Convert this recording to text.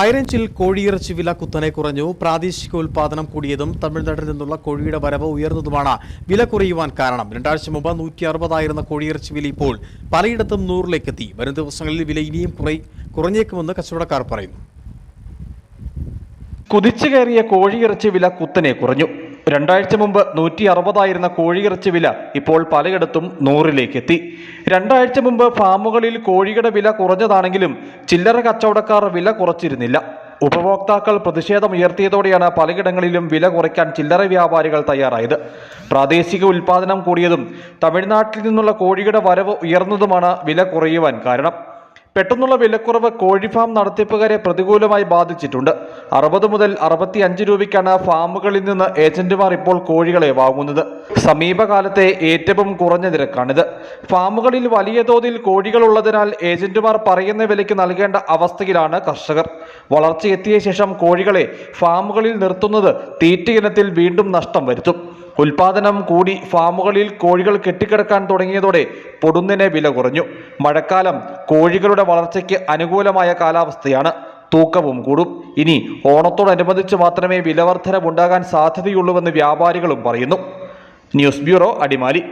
ഹൈറേഞ്ചിൽ കോഴിയിറച്ചി വില കുത്തനെ കുറഞ്ഞു. പ്രാദേശിക ഉൽപാദനം കൂടിയതും തമിഴ്നാട്ടിൽ നിന്നുള്ള കോഴിയുടെ വരവ് ഉയർന്നതുമാണ് വില കുറയുവാൻ കാരണം. രണ്ടാഴ്ച മുമ്പ് നൂറ്റി അറുപതായിരുന്ന കോഴിയിറച്ചി വില ഇപ്പോൾ പലയിടത്തും നൂറിലേക്കെത്തി. വരും ദിവസങ്ങളിൽ വില ഇനിയും കുറ കുറഞ്ഞേക്കുമെന്ന് കച്ചവടക്കാർ പറയുന്നു. കുതിച്ചു കയറിയ കോഴിയിറച്ചി വില കുത്തനെ കുറഞ്ഞു. രണ്ടാഴ്ച മുമ്പ് നൂറ്റി അറുപതായിരുന്ന കോഴിയിറച്ചി വില ഇപ്പോൾ പലയിടത്തും നൂറിലേക്ക് എത്തി രണ്ടാഴ്ച മുമ്പ് ഫാമുകളിൽ കോഴിയുടെ വില കുറഞ്ഞതാണെങ്കിലും ചില്ലറ കച്ചവടക്കാർ വില കുറച്ചിരുന്നില്ല. ഉപഭോക്താക്കൾ പ്രതിഷേധമുയർത്തിയതോടെയാണ് പലയിടങ്ങളിലും വില കുറയ്ക്കാൻ ചില്ലറ വ്യാപാരികൾ തയ്യാറായത്. പ്രാദേശിക ഉൽപാദനം കൂടിയതും തമിഴ്നാട്ടിൽ നിന്നുള്ള കോഴിയുടെ വരവ് ഉയർന്നതുമാണ് വില കുറയുവാൻ കാരണം. പെട്ടെന്നുള്ള വിലക്കുറവ് കോഴിഫാം നടത്തിപ്പുകാരെ പ്രതികൂലമായി ബാധിച്ചിട്ടുണ്ട്. അറുപത് മുതൽ അറുപത്തി അഞ്ച് രൂപയ്ക്കാണ് ഫാമുകളിൽ നിന്ന് ഏജന്റുമാർ ഇപ്പോൾ കോഴികളെ വാങ്ങുന്നത്. സമീപകാലത്തെ ഏറ്റവും കുറഞ്ഞ നിരക്കാണിത്. ഫാമുകളിൽ വലിയ തോതിൽ കോഴികളുള്ളതിനാൽ ഏജന്റുമാർ പറയുന്ന വിലയ്ക്ക് നൽകേണ്ട അവസ്ഥയിലാണ് കർഷകർ. വളർച്ചയെത്തിയ ശേഷം കോഴികളെ ഫാമുകളിൽ നിർത്തുന്നത് തീറ്റയിനത്തിൽ വീണ്ടും നഷ്ടം വരുത്തും. ഉൽപാദനം കൂടി ഫാമുകളിൽ കോഴികൾ കെട്ടിക്കിടക്കാൻ തുടങ്ങിയതോടെ പൊടുന്നിനെ വില കുറഞ്ഞു. മഴക്കാലം കോഴികളുടെ വളർച്ചയ്ക്ക് അനുകൂലമായ കാലാവസ്ഥയാണ്. തൂക്കവും കൂടും. ഇനി ഓണത്തോടനുബന്ധിച്ച് മാത്രമേ വിലവർദ്ധനവുണ്ടാകാൻ സാധ്യതയുള്ളൂവെന്ന് വ്യാപാരികളും പറയുന്നു. News bureau Adimali.